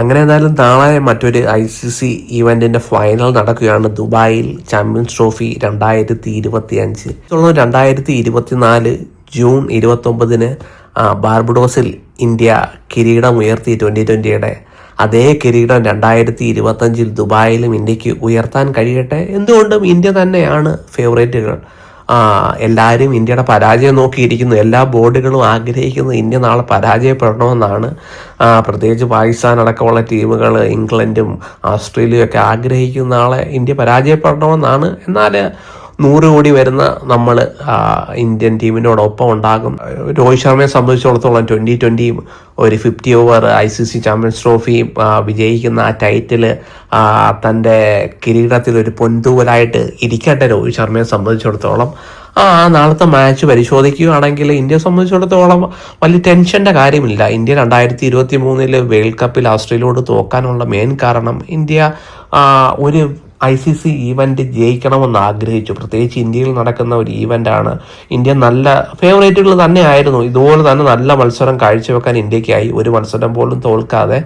അങ്ങനെ എന്തായാലും നാളെ മറ്റൊരു ഐ സി സി ഇവന്റിന്റെ ഫൈനൽ നടക്കുകയാണ്. ദുബായിൽ ചാമ്പ്യൻസ് ട്രോഫി രണ്ടായിരത്തി ഇരുപത്തി അഞ്ച് രണ്ടായിരത്തി ഇരുപത്തിനാല് ജൂൺ ഇരുപത്തൊമ്പതിന് ബാർബഡോസിൽ ഇന്ത്യ കിരീടം ഉയർത്തി ട്വന്റി ട്വന്റിയുടെ അതേ കിരീടം രണ്ടായിരത്തി ഇരുപത്തഞ്ചിൽ ദുബായിലും ഇന്ത്യയ്ക്ക് ഉയർത്താൻ കഴിയട്ടെ. എന്തുകൊണ്ടും ഇന്ത്യ തന്നെയാണ് ഫേവറേറ്റുകൾ. എല്ലാവരും ഇന്ത്യയുടെ പരാജയം നോക്കിയിരിക്കുന്നു. എല്ലാ ബോർഡുകളും ആഗ്രഹിക്കുന്നു ഇന്ത്യ നാളെ പരാജയപ്പെടണമെന്നാണ്. പ്രത്യേകിച്ച് പാകിസ്ഥാൻ അടക്കമുള്ള ടീമുകൾ ഇംഗ്ലണ്ടും ഓസ്ട്രേലിയയും ഒക്കെ ആഗ്രഹിക്കുന്ന നാളെ ഇന്ത്യ പരാജയപ്പെടണമെന്നാണ്. എന്നാൽ നൂറ് കോടി വരുന്ന നമ്മൾ ഇന്ത്യൻ ടീമിനോടൊപ്പം ഉണ്ടാകും. രോഹിത് ശർമ്മയെ സംബന്ധിച്ചിടത്തോളം ട്വന്റി ട്വന്റിയും ഒരു fifty over I C C champions trophy വിജയിക്കുന്ന ആ ടൈറ്റിൽ തന്റെ കിരീടത്തിൽ ഒരു പൊൻതൂവലായിട്ട് ഇരിക്കട്ടെ രോഹിത് ശർമ്മയെ സംബന്ധിച്ചിടത്തോളം ആ നാളത്തെ മാച്ച് പരിശോധിക്കുകയാണെങ്കിൽ ഇന്ത്യയെ സംബന്ധിച്ചിടത്തോളം വലിയ ടെൻഷന്റെ കാര്യമില്ല. ഇന്ത്യ രണ്ടായിരത്തി ഇരുപത്തി മൂന്നിൽ വേൾഡ് കപ്പിൽ ഓസ്ട്രേലിയയോട് തോക്കാനുള്ള മെയിൻ കാരണം ഇന്ത്യ ഒരു ഐ സി സി ഈവന്റ് ജയിക്കണമെന്ന് ആഗ്രഹിച്ചു. പ്രത്യേകിച്ച് ഇന്ത്യയിൽ നടക്കുന്ന ഒരു ഈവന്റാണ് ഇന്ത്യ നല്ല ഫേവറേറ്റുകൾ തന്നെയായിരുന്നു. ഇതുപോലെ തന്നെ നല്ല മത്സരം കാഴ്ചവെക്കാൻ ഇന്ത്യക്കായി ഒരു മത്സരം പോലും തോൽക്കാതെ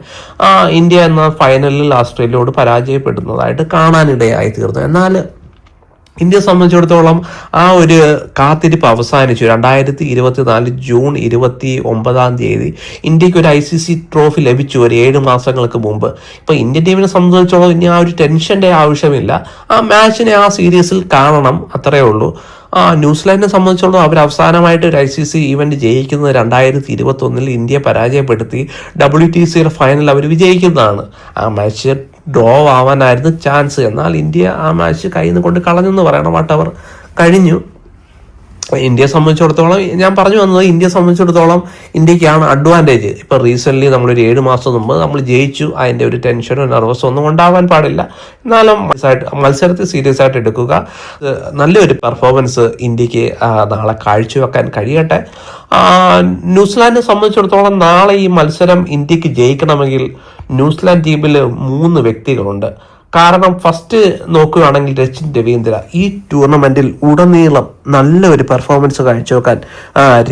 ഇന്ത്യ എന്ന ഫൈനലിൽ ഓസ്ട്രേലിയയോട് പരാജയപ്പെടുന്നതായിട്ട് കാണാനിടയായി തീർന്നു. എന്നാൽ ഇന്ത്യയെ സംബന്ധിച്ചിടത്തോളം ആ ഒരു കാത്തിരിപ്പ് അവസാനിച്ചു. രണ്ടായിരത്തി ഇരുപത്തി നാല് ജൂൺ ഇരുപത്തി ഒമ്പതാം തീയതി ഇന്ത്യയ്ക്ക് ഒരു ഐ സി സി ട്രോഫി ലഭിച്ചു ഒരു ഏഴ് മാസങ്ങൾക്ക് മുമ്പ്. ഇപ്പൊ ഇന്ത്യൻ ടീമിനെ സംബന്ധിച്ചിടത്തോളം ഇനി ആ ഒരു ടെൻഷന്റെ ആവശ്യമില്ല. ആ മാച്ചിനെ ആ സീരീസിൽ കാണണം അത്രയേ ഉള്ളൂ. ആ ന്യൂസിലാൻഡിനെ സംബന്ധിച്ചോളം അവർ അവസാനമായിട്ട് ഒരു ഐ സി സി ഈവന്റ് ജയിക്കുന്നത് രണ്ടായിരത്തി ഇരുപത്തി ഒന്നിൽ ഇന്ത്യയെ പരാജയപ്പെടുത്തി ഡബ്ല്യു ടി സിയുടെ ഫൈനൽ അവർ വിജയിക്കുന്നതാണ്. ആ മാച്ച് ഡ്രോ ആവാനായിരുന്നു ചാൻസ് എന്നാൽ ഇന്ത്യ ആ മാച്ച് കയ്യിൽ നിന്ന് കൊണ്ട് കളഞ്ഞെന്ന് പറയണം വാട്ട് അവർ കഴിഞ്ഞു. ഇന്ത്യയെ സംബന്ധിച്ചിടത്തോളം ഞാൻ പറഞ്ഞു വന്നത് ഇന്ത്യയെ സംബന്ധിച്ചിടത്തോളം ഇന്ത്യക്കാണ് അഡ്വാന്റേജ് ഇപ്പോൾ റീസെന്റ്ലി നമ്മളൊരു ഏഴ് മാസം മുമ്പ് നമ്മൾ ജയിച്ചു. അതിന്റെ ഒരു ടെൻഷനോ നെർവസോ ഒന്നും ഉണ്ടാവാൻ പാടില്ല. എന്നാലും മത്സരത്തെ സീരിയസ് ആയിട്ട് എടുക്കുക. നല്ലൊരു പെർഫോമൻസ് ഇന്ത്യയ്ക്ക് നാളെ കാഴ്ചവെക്കാൻ കഴിയട്ടെ. ന്യൂസിലാൻഡിനെ സംബന്ധിച്ചിടത്തോളം നാളെ ഈ മത്സരം ഇന്ത്യയ്ക്ക് ജയിക്കണമെങ്കിൽ ന്യൂസിലാൻഡ് ടീമിൽ മൂന്ന് വ്യക്തികളുണ്ട്. കാരണം ഫസ്റ്റ് നോക്കുകയാണെങ്കിൽ രച്ചിൻ രവീന്ദ്ര ഈ ടൂർണമെന്റിൽ ഉടനീളം നല്ല ഒരു പെർഫോമൻസ് കാഴ്ചവെക്കാൻ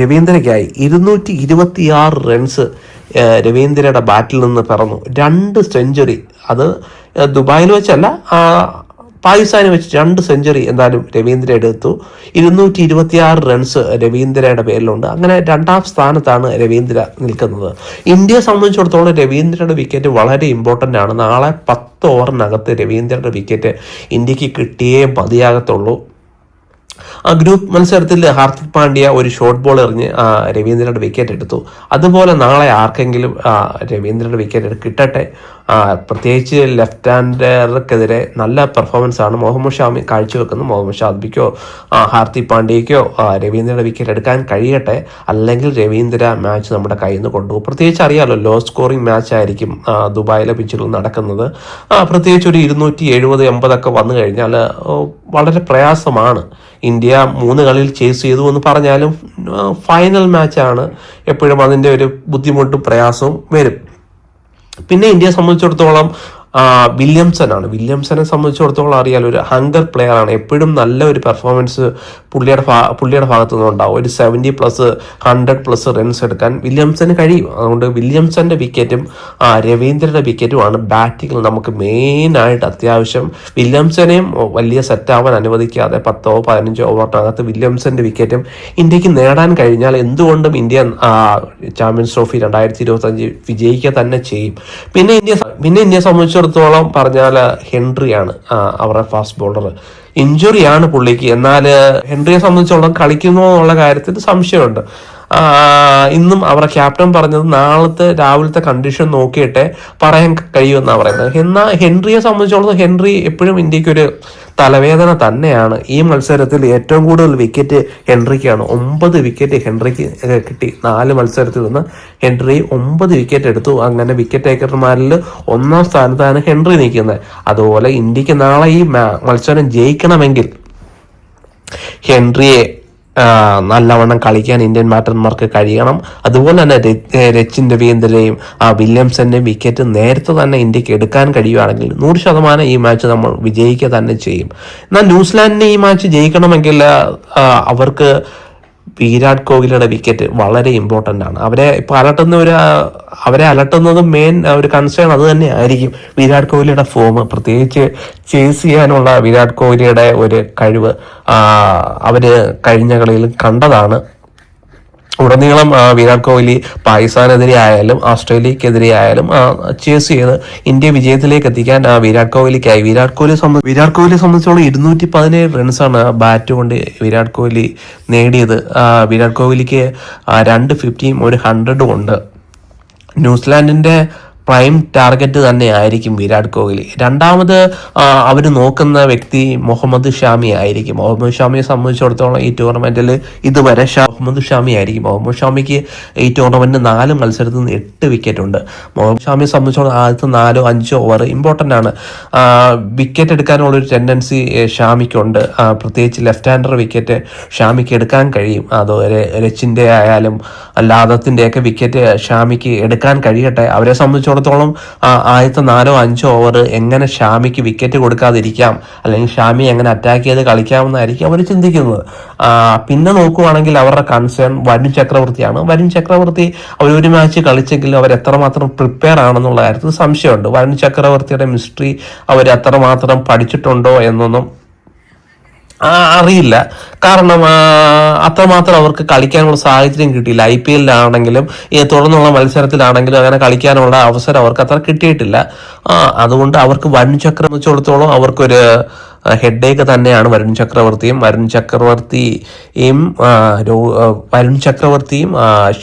രവീന്ദ്രയ്ക്കായി ഇരുന്നൂറ്റി ഇരുപത്തിയാറ് റൺസ് രവീന്ദ്രയുടെ ബാറ്റിൽ നിന്ന് പിറന്നു. രണ്ട് സെഞ്ചുറി അത് ദുബായിൽ വെച്ചല്ല പാകിസ്ഥാനെ വെച്ച് രണ്ട് സെഞ്ചുറി എന്തായാലും രവീന്ദ്ര എടുത്തു. ഇരുന്നൂറ്റി ഇരുപത്തിയാറ് റൺസ് രവീന്ദ്രയുടെ പേരിലുണ്ട്. അങ്ങനെ രണ്ടാം സ്ഥാനത്താണ് രവീന്ദ്ര നിൽക്കുന്നത്. ഇന്ത്യയെ സംബന്ധിച്ചിടത്തോളം രവീന്ദ്രയുടെ വിക്കറ്റ് വളരെ ഇമ്പോർട്ടന്റ് ആണ്. നാളെ പത്ത് ഓവറിനകത്ത് രവീന്ദ്രയുടെ വിക്കറ്റ് ഇന്ത്യയ്ക്ക് കിട്ടിയേ മതിയാകത്തുള്ളൂ. ആ ഗ്രൂപ്പ് മത്സരത്തിൽ ഹാർദിക് പാണ്ഡ്യ ഒരു ഷോർട്ട് ബോൾ എറിഞ്ഞ് രവീന്ദ്രയുടെ വിക്കറ്റ് എടുത്തു. അതുപോലെ നാളെ ആർക്കെങ്കിലും രവീന്ദ്രയുടെ വിക്കറ്റ് കിട്ടട്ടെ. പ്രത്യേകിച്ച് ലെഫ്റ്റ് ഹാൻഡർക്കെതിരെ നല്ല പെർഫോമൻസ് ആണ് മുഹമ്മദ് ഷാമി കാഴ്ചവെക്കുന്നത്. മുഹമ്മദ് ഷാദിക്കോ ഹാർദിക് പാണ്ഡ്യയ്ക്കോ ആ, രവീന്ദ്രയുടെ വിക്കറ്റ് എടുക്കാൻ കഴിയട്ടെ? അല്ലെങ്കിൽ രവീന്ദ്ര മാച്ച് നമ്മുടെ കയ്യിൽ നിന്ന് കൊണ്ടുപോകും. പ്രത്യേകിച്ച് അറിയാമല്ലോ ലോ സ്കോറിംഗ് മാച്ച് ആയിരിക്കും ആ, ദുബായിലെ പിച്ചിൽ നടക്കുന്നത്. ആ, പ്രത്യേകിച്ച് ഒരു ഇരുന്നൂറ്റി എഴുപത് എൺപതൊക്കെ വന്നു കഴിഞ്ഞാൽ വളരെ പ്രയാസമാണ്. ഇന്ത്യ മൂന്ന് കളിയിൽ ചേസ് ചെയ്തു എന്ന് പറഞ്ഞാലും ആ, ഫൈനൽ മാച്ചാണ് എപ്പോഴും അതിന്റെ ഒരു ബുദ്ധിമുട്ടും പ്രയാസവും വരും. പിന്നെ ഇന്ത്യയെ സംബന്ധിച്ചിടത്തോളം വില്യംസൺ ആണ് വില്യംസനെ സംബന്ധിച്ചിടത്തോളം അറിയാലോ ഒരു ഹങ്കർ പ്ലെയർ ആണ്. എപ്പോഴും നല്ല ഒരു പെർഫോമൻസ് പുള്ളിയുടെ പുള്ളിയുടെ ഭാഗത്തു നിന്നുണ്ടാവും. ഒരു seventy plus hundred plus runs എടുക്കാൻ വില്യംസന് കഴിയും. അതുകൊണ്ട് വില്യംസന്റെ വിക്കറ്റും ആ, വിക്കറ്റും ആണ് ബാറ്റിങ്ങിൽ നമുക്ക് മെയിനായിട്ട് അത്യാവശ്യം. വില്യംസനെയും വലിയ സെറ്റാവാൻ അനുവദിക്കാതെ പത്തോ പതിനഞ്ചോ ഓവറിനകത്ത് വില്യംസന്റെ വിക്കറ്റും ഇന്ത്യയ്ക്ക് നേടാൻ കഴിഞ്ഞാൽ എന്തുകൊണ്ടും ഇന്ത്യ ചാമ്പ്യൻസ് ട്രോഫി രണ്ടായിരത്തി ഇരുപത്തി അഞ്ച് വിജയിക്കുക തന്നെ ചെയ്യും. പിന്നെ ഇന്ത്യ പിന്നെ ഇന്ത്യയെ സംബന്ധിച്ചിടത്തോളം പറഞ്ഞാൽ ഹെൻറിയാണ് അവരുടെ ഫാസ്റ്റ് ബോളർ ഇഞ്ചുറിയാണ് പുള്ളിക്ക്. എന്നാൽ ഹെൻറിയെ സംബന്ധിച്ചിടത്തോളം കളിക്കുന്നു എന്നുള്ള കാര്യത്തിൽ സംശയമുണ്ട്. ഇന്നും അവരുടെ ക്യാപ്റ്റൻ പറഞ്ഞത് നാളത്തെ രാവിലത്തെ കണ്ടീഷൻ നോക്കിയിട്ടേ പറയാൻ കഴിയുമെന്നാണ് പറയുന്നത്. എന്നാൽ ഹെൻറിയെ സംബന്ധിച്ചിടത്തോളം ഹെൻറി എപ്പോഴും ഇന്ത്യക്കൊരു തലവേദന തന്നെയാണ്. ഈ മത്സരത്തിൽ ഏറ്റവും കൂടുതൽ വിക്കറ്റ് ഹെൻറിക്കാണ്. ഒമ്പത് വിക്കറ്റ് ഹെൻറിക്ക് കിട്ടി. നാല് മത്സരത്തിൽ നിന്ന് ഹെൻറി ഒമ്പത് വിക്കറ്റ് എടുത്തു. അങ്ങനെ വിക്കറ്റ് ടേക്കർമാരിൽ ഒന്നാം സ്ഥാനത്താണ് ഹെൻറി നിൽക്കുന്നത്. അതുപോലെ ഇന്ത്യയ്ക്ക് നാളെ ഈ മത്സരം ജയിക്കണമെങ്കിൽ ഹെൻറിയെ നല്ലവണ്ണം കളിക്കാൻ ഇന്ത്യൻ ബാറ്റർമാർക്ക് കഴിയണം. അതുപോലെ തന്നെ രച്ചിൻ രവീന്ദ്രയും ആ വില്യംസന്റെ വിക്കറ്റ് നേരത്തെ തന്നെ ഇന്ത്യയ്ക്ക് എടുക്കാൻ കഴിയുകയാണെങ്കിൽ നൂറ് ശതമാനം ഈ മാച്ച് നമ്മൾ വിജയിക്കുക തന്നെ ചെയ്യും. എന്നാൽ ന്യൂസിലാൻഡിന് ഈ മാച്ച് ജയിക്കണമെങ്കിൽ അവർക്ക് വിരാട് കോഹ്ലിയുടെ വിക്കറ്റ് വളരെ ഇമ്പോർട്ടന്റ് ആണ്. അവരെ ഇപ്പോൾ അലട്ടുന്ന ഒരു അവരെ അലട്ടുന്നതും മെയിൻ ഒരു കൺസേൺ അത് തന്നെ ആയിരിക്കും വിരാട് കോഹ്ലിയുടെ ഫോം പ്രത്യേകിച്ച് ചേസ് ചെയ്യാനുള്ള വിരാട് കോഹ്ലിയുടെ ഒരു കഴിവ് അവർ കഴിഞ്ഞ കളിയിൽ കണ്ടതാണ്. ഉടനീളം വിരാട് കോഹ്ലി പാകിസ്ഥാനെതിരെ ആയാലും ഓസ്ട്രേലിയക്കെതിരെ ആയാലും ചേസ് ചെയ്ത് ഇന്ത്യ വിജയത്തിലേക്ക് എത്തിക്കാൻ വിരാട് കോഹ്ലിക്കായി. വിരാട് കോഹ്ലി സംബന്ധിച്ച് വിരാട് കോഹ്ലി സംബന്ധിച്ചോളം ഇരുന്നൂറ്റി പതിനേഴ് റൺസാണ് ബാറ്റ് കൊണ്ട് വിരാട് കോഹ്ലി നേടിയത്. വിരാട് കോഹ്ലിക്ക് രണ്ട് ഫിഫ്റ്റിയും ഒരു ഹൺഡ്രഡും ഉണ്ട്. ന്യൂസിലാൻഡിന്റെ പ്രൈം ടാർഗറ്റ് തന്നെ ആയിരിക്കും വിരാട് കോഹ്ലി. രണ്ടാമത് അവർ നോക്കുന്ന വ്യക്തി മുഹമ്മദ് ഷാമി ആയിരിക്കും. മുഹമ്മദ് ഷാമിയെ സംബന്ധിച്ചിടത്തോളം ഈ ടൂർണമെന്റിൽ ഇതുവരെ ഷാ മുഹമ്മദ് ഷാമി ആയിരിക്കും. മുഹമ്മദ് ഷാമിക്ക് ഈ ടൂർണമെന്റിൽ നാല് മത്സരത്തിൽ നിന്ന് എട്ട് വിക്കറ്റ് ഉണ്ട്. മുഹമ്മദ് ഷാമിയെ സംബന്ധിച്ചിടത്തോളം ആദ്യത്തെ നാലോ അഞ്ചോ ഓവർ ഇമ്പോർട്ടന്റ് ആണ്. വിക്കറ്റ് എടുക്കാനുള്ള ഒരു ടെൻഡൻസി ഷാമിക്കുണ്ട്. പ്രത്യേകിച്ച് ലെഫ്റ്റ് ഹാൻഡർ വിക്കറ്റ് ഷാമിക്ക് എടുക്കാൻ കഴിയും. അതുപോലെ രച്ചിന്റെ ആയാലും ലാദത്തിന്റെ ഒക്കെ വിക്കറ്റ് ഷാമിക്ക് എടുക്കാൻ കഴിയട്ടെ. അവരെ സംബന്ധിച്ചിടത്തോളം ആദ്യത്തെ നാലോ അഞ്ചോ ഓവർ എങ്ങനെ ഷാമിക്ക് വിക്കറ്റ് കൊടുക്കാതിരിക്കാം അല്ലെങ്കിൽ ഷാമി എങ്ങനെ അറ്റാക്ക് ചെയ്ത് കളിക്കാമെന്നായിരിക്കും അവർ ചിന്തിക്കുന്നത്. പിന്നെ നോക്കുവാണെങ്കിൽ അവരുടെ കൺസേൺ വരുൺ ചക്രവർത്തിയാണ്. വരുൺ ചക്രവർത്തി അവർ ഒരു മാച്ച് കളിച്ചെങ്കിലും അവർ എത്രമാത്രം പ്രിപ്പയർ ആണെന്നുള്ള കാര്യത്തിൽ സംശയമുണ്ട്. വരുൺ ചക്രവർത്തിയുടെ മിസ്റ്ററി അവർ എത്രമാത്രം പഠിച്ചിട്ടുണ്ടോ എന്നൊന്നും അറിയില്ല. കാരണം അത്രമാത്രം അവർക്ക് കളിക്കാനുള്ള സാഹചര്യം കിട്ടിയില്ല. ഐ പി എല്ലിലാണെങ്കിലും തുടർന്നുള്ള മത്സരത്തിലാണെങ്കിലും അങ്ങനെ കളിക്കാനുള്ള അവസരം അവർക്ക് അത്ര കിട്ടിയിട്ടില്ല. അതുകൊണ്ട് അവർക്ക് വൻ ചക്രം വെച്ചിടത്തോളം അവർക്കൊരു ഹെഡേക്ക് തന്നെയാണ് വരുൺ ചക്രവർത്തിയും. വരുൺ ചക്രവർത്തിയും വരുൺ ചക്രവർത്തിയും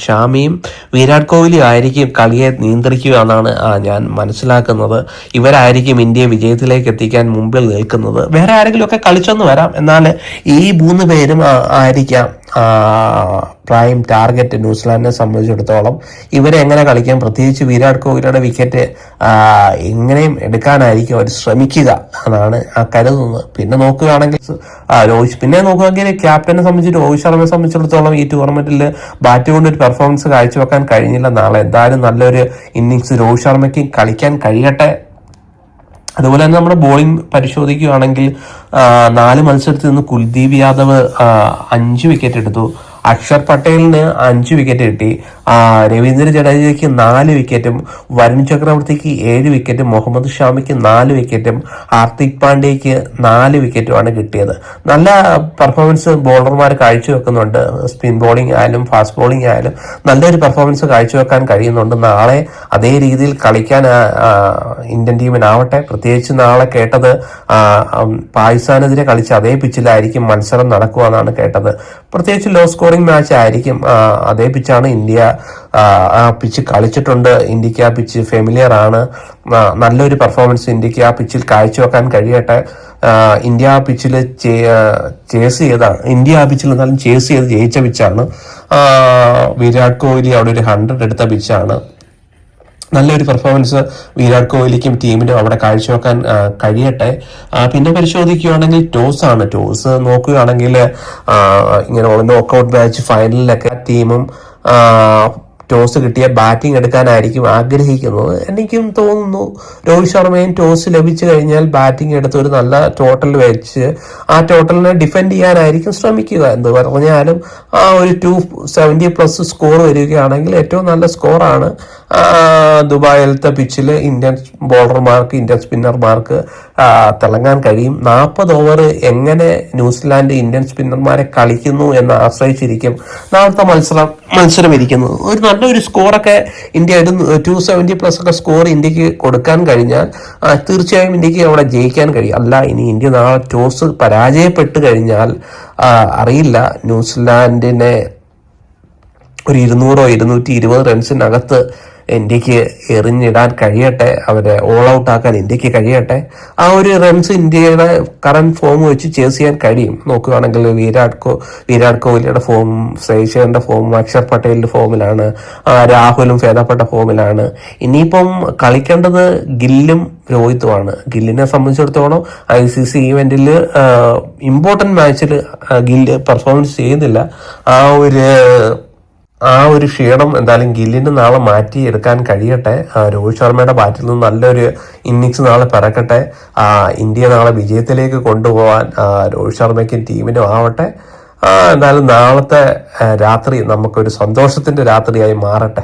ഷാമിയും വിരാട് കോഹ്ലി ആയിരിക്കും കളിയെ നിയന്ത്രിക്കുക എന്നാണ് ഞാൻ മനസ്സിലാക്കുന്നത്. ഇവരായിരിക്കും ഇന്ത്യയെ വിജയത്തിലേക്ക് എത്തിക്കാൻ മുമ്പിൽ നിൽക്കുന്നത്. വേറെ ആരെങ്കിലുമൊക്കെ കളിച്ചെന്ന് വരാം. എന്നാൽ ഈ മൂന്ന് പേരും ആയിരിക്കാം. പ്രൈം ടാർഗറ്റ് ന്യൂസിലാൻഡിനെ സംബന്ധിച്ചിടത്തോളം ഇവരെ എങ്ങനെ കളിക്കാം? പ്രത്യേകിച്ച് വിരാട് കോഹ്ലിയുടെ വിക്കറ്റ് എങ്ങനെയും എടുക്കാനായിരിക്കും അവർ ശ്രമിക്കുക എന്നാണ് ആ കരുതുന്നത്. പിന്നെ നോക്കുകയാണെങ്കിൽ രോഹിത് പിന്നെ നോക്കുകയാണെങ്കിൽ ക്യാപ്റ്റനെ സംബന്ധിച്ച് രോഹിത് ശർമ്മയെ സംബന്ധിച്ചിടത്തോളം ഈ ടൂർണമെന്റിൽ ബാറ്റ് കൊണ്ട് ഒരു പെർഫോമൻസ് കാഴ്ചവെക്കാൻ കഴിഞ്ഞില്ല. നാളെ എന്തായാലും നല്ലൊരു ഇന്നിങ്സ് രോഹിത് ശർമ്മയ്ക്ക് കളിക്കാൻ കഴിയട്ടെ അതുപോലെ തന്നെ നമ്മുടെ ബോളിംഗ് പരിശോധിക്കുകയാണെങ്കിൽ നാല് മത്സരത്തിൽ നിന്ന് കുൽദീപ് യാദവ് അഞ്ച് വിക്കറ്റ് എടുത്തു. അക്ഷർ പട്ടേലിന് അഞ്ച് വിക്കറ്റ് കിട്ടി. രവീന്ദ്ര ജഡേജയ്ക്ക് നാല് വിക്കറ്റും വരുൺ ചക്രവർത്തിക്ക് ഏഴ് വിക്കറ്റും മുഹമ്മദ് ഷാമിക്ക് നാല് വിക്കറ്റും ഹാർദിക് പാണ്ഡ്യയ്ക്ക് നാല് വിക്കറ്റുമാണ് കിട്ടിയത്. നല്ല പെർഫോമൻസ് ബോളർമാർ കാഴ്ചവെക്കുന്നുണ്ട്. സ്പിൻ ബോളിംഗ് ആയാലും ഫാസ്റ്റ് ബോളിംഗ് ആയാലും നല്ലൊരു പെർഫോമൻസ് കാഴ്ചവെക്കാൻ കഴിയുന്നുണ്ട്. നാളെ അതേ രീതിയിൽ കളിക്കാൻ ഇന്ത്യൻ ടീമിനാവട്ടെ. പ്രത്യേകിച്ച് നാളെ കേട്ടത് പാകിസ്ഥാനെതിരെ കളിച്ച അതേ പിച്ചിലായിരിക്കും മത്സരം നടക്കുക എന്നാണ് കേട്ടത്. പ്രത്യേകിച്ച് ലോ സ്കോറിംഗ് മാച്ച് ആയിരിക്കും അതേ പിച്ചാണ് ഇന്ത്യ ആ, പിച്ച് കളിച്ചിട്ടുണ്ട്. ഇന്ത്യയ്ക്ക് ആ പിച്ച് ഫെമിലിയർ ആണ്. നല്ലൊരു പെർഫോമൻസ് ഇന്ത്യയ്ക്ക് ആ പിച്ചിൽ കാഴ്ചവെക്കാൻ കഴിയട്ടെ. ഇന്ത്യ ആ പിച്ചിൽ ചേസ് ചെയ്താണ് ഇന്ത്യ ആ പിച്ചിൽ എന്നാലും ചേസ് ചെയ്ത് ജയിച്ച പിച്ചാണ് വിരാട് കോഹ്ലി അവിടെ ഒരു ഹൺഡ്രഡ് എടുത്ത പിച്ചാണ് നല്ലൊരു പെർഫോമൻസ് വിരാട് കോഹ്ലിക്കും ടീമിനും അവിടെ കാഴ്ചവെക്കാൻ കഴിയട്ടെ. പിന്നെ പരിശോധിക്കുകയാണെങ്കിൽ ടോസ് ആണ്. ടോസ് നോക്കുകയാണെങ്കിൽ ഇങ്ങനെ നോക്കൗട്ട് മാച്ച് ഫൈനലിലൊക്കെ ടീമും ടോസ് കിട്ടിയ ബാറ്റിംഗ് എടുക്കാനായിരിക്കും ആഗ്രഹിക്കുന്നത്. എനിക്കും തോന്നുന്നു രോഹിത് ശർമ്മയും ടോസ് ലഭിച്ചു കഴിഞ്ഞാൽ ബാറ്റിംഗ് എടുത്ത് ഒരു നല്ല ടോട്ടൽ വെച്ച് ആ ടോട്ടലിനെ ഡിഫെൻഡ് ചെയ്യാനായിരിക്കും ശ്രമിക്കുക. എന്ന് പറഞ്ഞാലും ആ ഒരു ടു സെവന്റി പ്ലസ് സ്കോർ വരികയാണെങ്കിൽ ഏറ്റവും നല്ല സ്കോറാണ് ദുബായിലത്തെ പിച്ചിൽ ഇന്ത്യൻ ബോളർമാർക്ക് ഇന്ത്യൻ സ്പിന്നർമാർക്ക് തിളങ്ങാൻ കഴിയും. നാൽപ്പത് ഓവർ എങ്ങനെ ന്യൂസിലാൻഡ് ഇന്ത്യൻ സ്പിന്നർമാരെ കളിക്കുന്നു എന്ന് ആശ്രയിച്ചിരിക്കും. നാളത്തെ മത്സരം മത്സരം ഇരിക്കുന്നത് ഒരു നല്ലൊരു സ്കോറൊക്കെ ഇന്ത്യ ഒരു ടു സെവന്റി പ്ലസ് ഒക്കെ സ്കോർ ഇന്ത്യയ്ക്ക് കൊടുക്കാൻ കഴിഞ്ഞാൽ തീർച്ചയായും ഇന്ത്യയ്ക്ക് അവിടെ ജയിക്കാൻ കഴിയും. അല്ല ഇനി ഇന്ത്യ നാളെ ടോസ് പരാജയപ്പെട്ട് കഴിഞ്ഞാൽ അറിയില്ല. ന്യൂസിലാൻഡിനെ ഒരു ഇരുന്നൂറോ ഇരുന്നൂറ്റി ഇരുപത് റൺസിനകത്ത് ഇന്ത്യയ്ക്ക് എറിഞ്ഞിടാൻ കഴിയട്ടെ അവരെ ഓൾ ഔട്ട് ആക്കാൻ ഇന്ത്യയ്ക്ക് കഴിയട്ടെ ആ ഒരു റൺസ് ഇന്ത്യയുടെ കറണ്ട് ഫോം വെച്ച് ചേസ് ചെയ്യാൻ കഴിയും. നോക്കുകയാണെങ്കിൽ വിരാട് കോ വിരാട് കോഹ്ലിയുടെ ഫോം ശ്രേഷയുടെ ഫോം അക്ഷർ പട്ടേലിന്റെ ഫോമിലാണ് രാഹുലും ഭേദപ്പെട്ട ഫോമിലാണ് ഇനിയിപ്പം കളിക്കേണ്ടത് ഗില്ലും രോഹിത്തുമാണ് ഗില്ലിനെ സംബന്ധിച്ചിടത്തോളം ഐ സി സി ഇവന്റിൽ ഇമ്പോർട്ടന്റ് മാച്ചിൽ ഗില്ല് പെർഫോമൻസ് ചെയ്യുന്നില്ല. ആ ഒരു ആ ഒരു ക്ഷീണം എന്തായാലും ഗില്ലിന് നാളെ മാറ്റി എടുക്കാൻ കഴിയട്ടെ. രോഹിത് ശർമ്മയുടെ ബാറ്റിൽ നിന്ന് നല്ലൊരു ഇന്നിങ്സ് നാളെ പിറക്കട്ടെ. ഇന്ത്യ നാളെ വിജയത്തിലേക്ക് കൊണ്ടുപോകാൻ രോഹിത് ശർമ്മയ്ക്കും ടീമിനും ആവട്ടെ. എന്തായാലും നാളത്തെ രാത്രി നമുക്കൊരു സന്തോഷത്തിന്റെ രാത്രിയായി മാറട്ടെ.